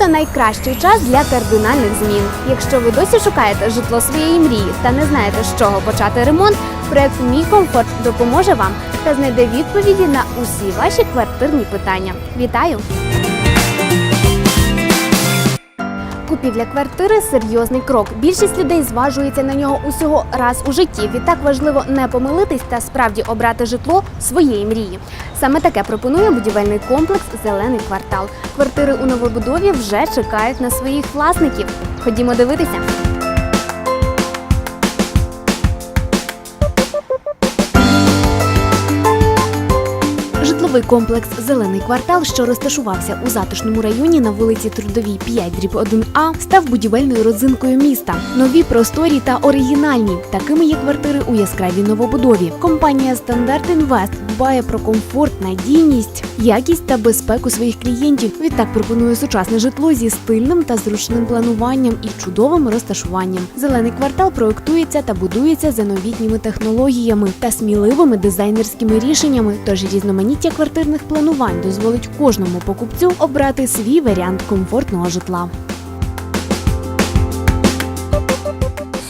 Літо найкращий час для кардинальних змін. Якщо ви досі шукаєте житло своєї мрії та не знаєте, з чого почати ремонт, проект Мій комфорт допоможе вам та знайде відповіді на усі ваші квартирні питання. Вітаю! Купівля квартири серйозний крок. Більшість людей зважується на нього усього раз у житті. Відтак важливо не помилитись та справді обрати житло своєї мрії. Саме таке пропонує будівельний комплекс Зелений квартал. Квартири у новобудові вже чекають на своїх власників. Ходімо дивитися. Житловий комплекс Зелений квартал, що розташувався у затишному районі на вулиці Трудовій 5 дріб 1А, став будівельною родзинкою міста. Нові просторі та оригінальні. Такими є квартири у яскравій новобудові. Компанія Стандарт Інвест дбає про комфорт, надійність, якість та безпеку своїх клієнтів. Відтак пропонує сучасне житло зі стильним та зручним плануванням і чудовим розташуванням. Зелений квартал проектується та будується за новітніми технологіями та сміливими дизайнерськими рішеннями. Тож різноманіття квартирних планувань дозволить кожному покупцю обрати свій варіант комфортного житла.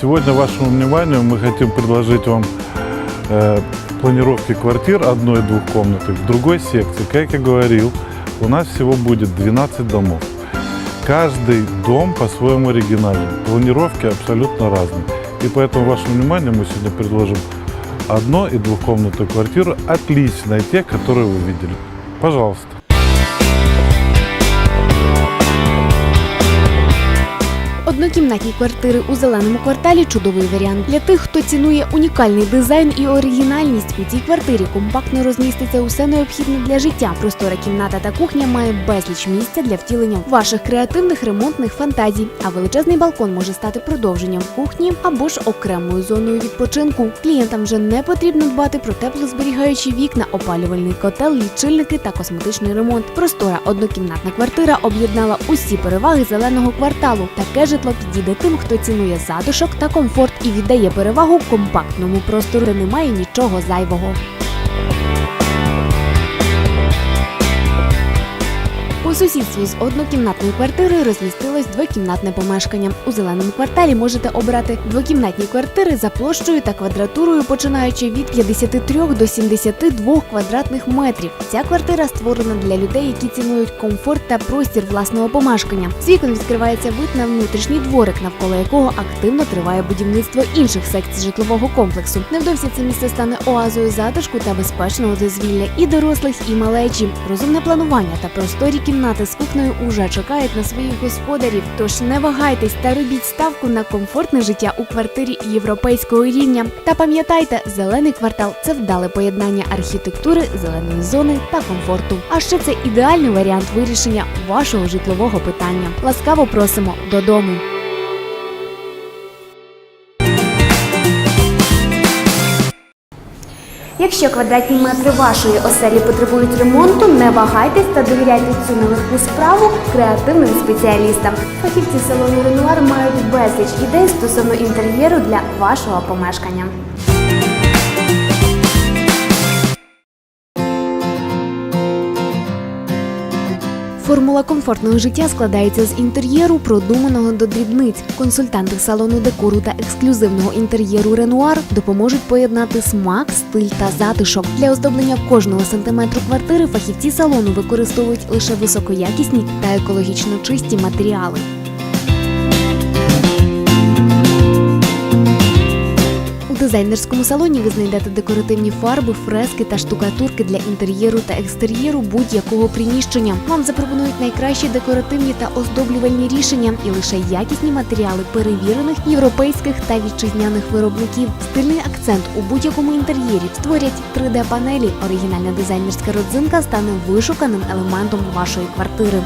Сегодня вашему вниманию мы хотим предложить вам э, планировки квартир одной и двухкомнатных в другой секции. Как я говорил, у нас всего будет 12 домов. Каждый дом по-своему оригинальный. Планировки абсолютно разные. И поэтому вашему вниманию мы сегодня предложим одно- и двухкомнатную квартиру, отличные те, которые вы видели. Пожалуйста. Однокімнатні квартири у зеленому кварталі чудовий варіант для тих, хто цінує унікальний дизайн і оригінальність. У цій квартирі компактно розміститься усе необхідне для життя. Простора кімната та кухня має безліч місця для втілення ваших креативних ремонтних фантазій. А величезний балкон може стати продовженням кухні або ж окремою зоною відпочинку. Клієнтам вже не потрібно дбати про теплозберігаючі вікна, опалювальний котел, лічильники та косметичний ремонт. Простора однокімнатна квартира об'єднала усі переваги зеленого кварталу. Таке житло підійде тим, хто цінує затишок та комфорт і віддає перевагу компактному простору, де немає нічого зайвого. У сусідстві з однокімнатною квартирою розмістилось двокімнатне помешкання. У зеленому кварталі можете обрати двокімнатні квартири за площею та квадратурою, починаючи від 53 до 72 квадратних метрів. Ця квартира створена для людей, які цінують комфорт та простір власного помешкання. З вікон відкривається вид на внутрішній дворик, навколо якого активно триває будівництво інших секцій житлового комплексу. Невдовзі це місце стане оазою затишку та безпечного дозвілля і дорослих, і малечі. Розумне планування та просторі кімнати з кухнею уже чекають на своїх господарів. Тож не вагайтесь та робіть ставку на комфортне життя у квартирі європейського рівня. Та пам'ятайте, зелений квартал це вдале поєднання архітектури, зеленої зони та комфорту. А ще це ідеальний варіант вирішення вашого житлового питання. Ласкаво просимо додому. Якщо квадратні метри вашої оселі потребують ремонту, не вагайтесь та довіряйте цю нелегку справу креативним спеціалістам. Фахівці салону Ренуар мають безліч ідей стосовно інтер'єру для вашого помешкання. Формула комфортного життя складається з інтер'єру, продуманого до дрібниць. Консультанти салону декору та ексклюзивного інтер'єру Ренуар допоможуть поєднати смак, стиль та затишок. Для оздоблення кожного сантиметру квартири фахівці салону використовують лише високоякісні та екологічно чисті матеріали. Дизайнерському салоні ви знайдете декоративні фарби, фрески та штукатурки для інтер'єру та екстер'єру будь-якого приміщення. Вам запропонують найкращі декоративні та оздоблювальні рішення і лише якісні матеріали перевірених європейських та вітчизняних виробників. Стильний акцент у будь-якому інтер'єрі створять 3D-панелі. Оригінальна дизайнерська родзинка стане вишуканим елементом вашої квартири.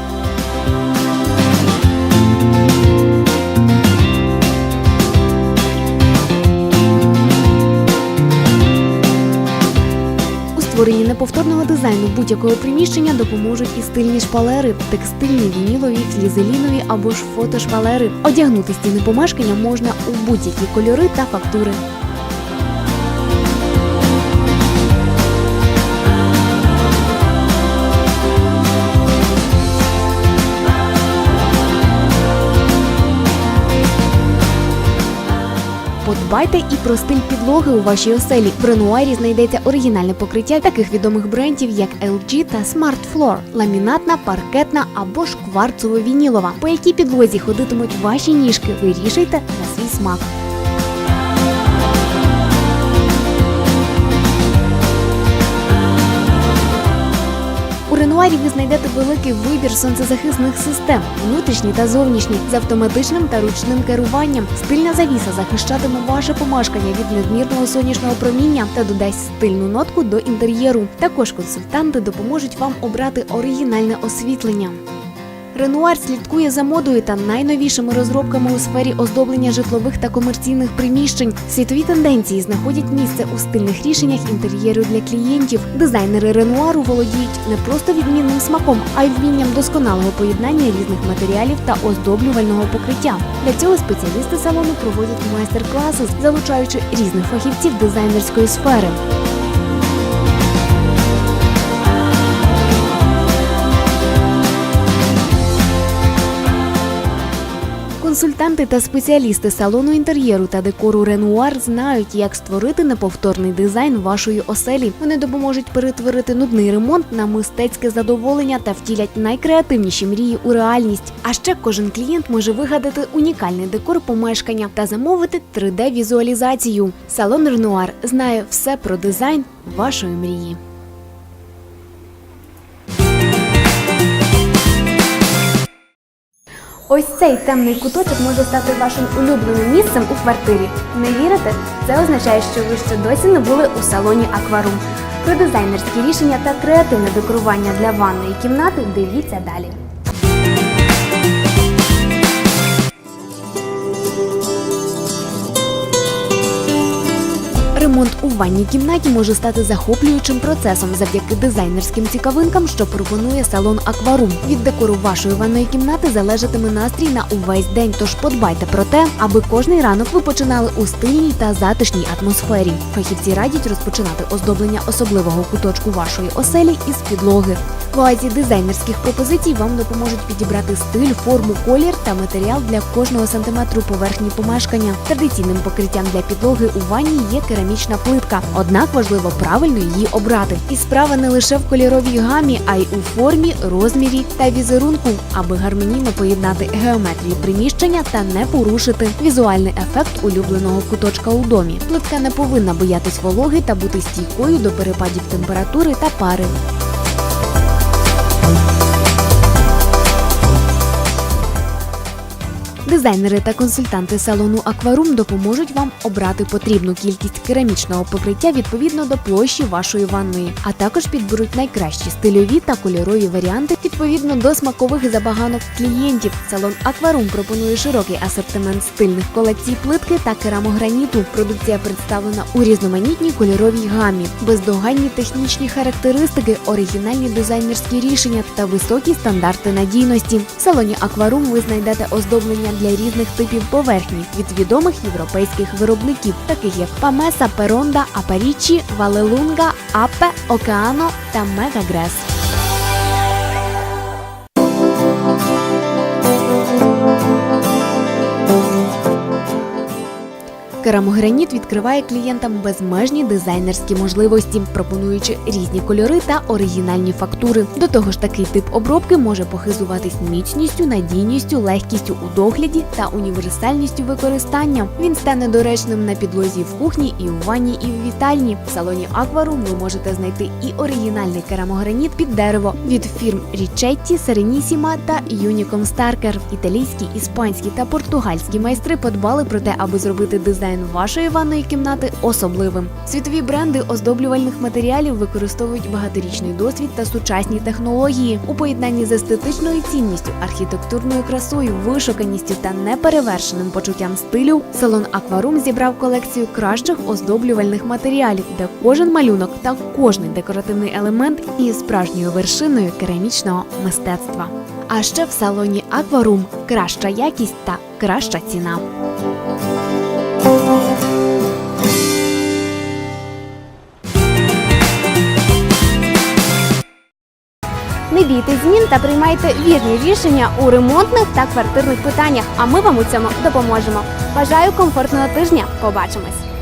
Створенні неповторного дизайну будь-якого приміщення допоможуть і стильні шпалери, текстильні, вінілові, флізелінові або ж фотошпалери. Одягнути стіни помешкання можна у будь-які кольори та фактури. Подбайте і про стиль підлоги у вашій оселі. В Ренуарі знайдеться оригінальне покриття таких відомих брендів, як LG та Smart Floor, ламінатна, паркетна або ж кварцово-вінілова. По якій підлозі ходитимуть ваші ніжки, вирішуйте на свій смак. У ви знайдете великий вибір сонцезахисних систем, внутрішні та зовнішні, з автоматичним та ручним керуванням. Стильна завіса захищатиме ваше помешкання від надмірного сонячного проміння та додасть стильну нотку до інтер'єру. Також консультанти допоможуть вам обрати оригінальне освітлення. Ренуар слідкує за модою та найновішими розробками у сфері оздоблення житлових та комерційних приміщень. Світові тенденції знаходять місце у стильних рішеннях інтер'єру для клієнтів. Дизайнери Ренуару володіють не просто відмінним смаком, а й вмінням досконалого поєднання різних матеріалів та оздоблювального покриття. Для цього спеціалісти салону проводять майстер-класи, залучаючи різних фахівців дизайнерської сфери. Консультанти та спеціалісти салону інтер'єру та декору Ренуар знають, як створити неповторний дизайн вашої оселі. Вони допоможуть перетворити нудний ремонт на мистецьке задоволення та втілять найкреативніші мрії у реальність. А ще кожен клієнт може вигадати унікальний декор помешкання та замовити 3D-візуалізацію. Салон Ренуар знає все про дизайн вашої мрії. Ось цей темний куточок може стати вашим улюбленим місцем у квартирі. Не вірите? Це означає, що ви ще досі не були у салоні Акварум. Про дизайнерські рішення та креативне декорування для ванної кімнати дивіться далі. У ванній кімнаті може стати захоплюючим процесом завдяки дизайнерським цікавинкам, що пропонує салон Акварум. Від декору вашої ванної кімнати залежатиме настрій на увесь день. Тож подбайте про те, аби кожний ранок ви починали у стильній та затишній атмосфері. Фахівці радять розпочинати оздоблення особливого куточку вашої оселі із підлоги. В оазі дизайнерських пропозицій вам допоможуть підібрати стиль, форму, колір та матеріал для кожного сантиметру поверхні помешкання. Традиційним покриттям для підлоги у ванні є керамічна плитка, однак важливо правильно її обрати. І справа не лише в кольоровій гамі, а й у формі, розмірі та візерунку, аби гармонійно поєднати геометрію приміщення та не порушити візуальний ефект улюбленого куточка у домі. Плитка не повинна боятись вологи та бути стійкою до перепадів температури та пари. Дизайнери та консультанти салону Акварум допоможуть вам обрати потрібну кількість керамічного покриття відповідно до площі вашої ванної, а також підберуть найкращі стильові та кольорові варіанти відповідно до смакових забаганок клієнтів. Салон Акварум пропонує широкий асортимент стильних колекцій плитки та керамограніту. Продукція представлена у різноманітній кольоровій гамі, бездоганні технічні характеристики, оригінальні дизайнерські рішення та високі стандарти надійності. В салоні Акварум ви знайдете оздоблення для різних типів поверхні від відомих європейських виробників, таких як Памеса, Перонда, Апарічі, Валелунга, Апе, Океано та Мегагрес. Керамограніт відкриває клієнтам безмежні дизайнерські можливості, пропонуючи різні кольори та оригінальні фактури. До того ж, такий тип обробки може похизуватись міцністю, надійністю, легкістю у догляді та універсальністю використання. Він стане доречним на підлозі в кухні і у ванні, і в вітальні. В салоні Акварум ви можете знайти і оригінальний керамограніт під дерево від фірм Річетті, Серенісіма та Юніком Старкер. Італійські, іспанські та португальські майстри подбали про те, аби зробити дизайн вашої ванної кімнати особливим. Світові бренди оздоблювальних матеріалів використовують багаторічний досвід та сучасні технології у поєднанні з естетичною цінністю, архітектурною красою, вишуканістю та неперевершеним почуттям стилю. Салон Акварум зібрав колекцію кращих оздоблювальних матеріалів, де кожен малюнок та кожний декоративний елемент є справжньою вершиною керамічного мистецтва. А ще в салоні Акварум краща якість та краща ціна. Не бійтесь змін та приймайте вірні рішення у ремонтних та квартирних питаннях. А ми вам у цьому допоможемо. Бажаю комфортного тижня. Побачимось!